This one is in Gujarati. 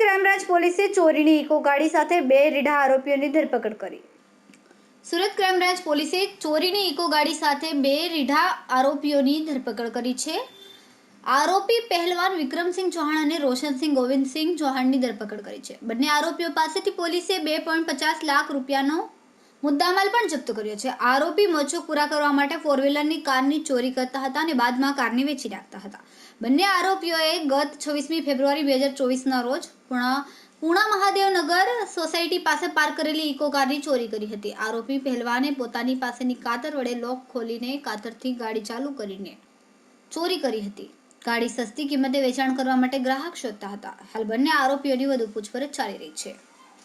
ક્રાઇમબ્રાન્ચ પોલીસે ચોરીની ઇકો ગાડી સાથે બે રીઢા આરોપીઓની ધરપકડ કરી. સુરત ક્રાઇમબ્રાન્ચ પોલીસે ચોરીની ઇકો ગાડી સાથે બે રીઢા આરોપીઓની ધરપકડ કરી છે. આરોપી પહેલવાન વિક્રમસિંહ ચૌહાણ અને રોશનસિંહ ગોવિંદસિંહ ચૌહાણની ધરપકડ કરી છે. બંને આરોપીઓ પાસેથી પોલીસે બે પોઈન્ટ પચાસ લાખ રૂપિયાનો મુદ્દામાલ પણ જપ્ત કર્યો છે. આરોપી મચ્છો પૂરા કરવા માટે ફોર વ્હીલરની કારની ચોરી કરતા હતા અને બાદમાં કારને વેચી નાખતા હતા. બંને આરોપીઓએ ગત છવ્વીસમી ફેબ્રુઆરી બે હજાર ચોવીસના રોજ પૂણા પૂણા મહાદેવનગર સોસાયટી પાસે પાર્ક કરેલી ઇકો કારની ચોરી કરી હતી. આરોપી પહેલવાને પોતાની પાસેની કાતર વડે લોક ખોલીને કાતરથી ગાડી ચાલુ કરીને ચોરી કરી હતી. ગાડી સસ્તી કિંમતે વેચાણ કરવા માટે ગ્રાહક શોધતા હતા. હાલ બંને આરોપીઓની વધુ પૂછપરછ ચાલી રહી છે.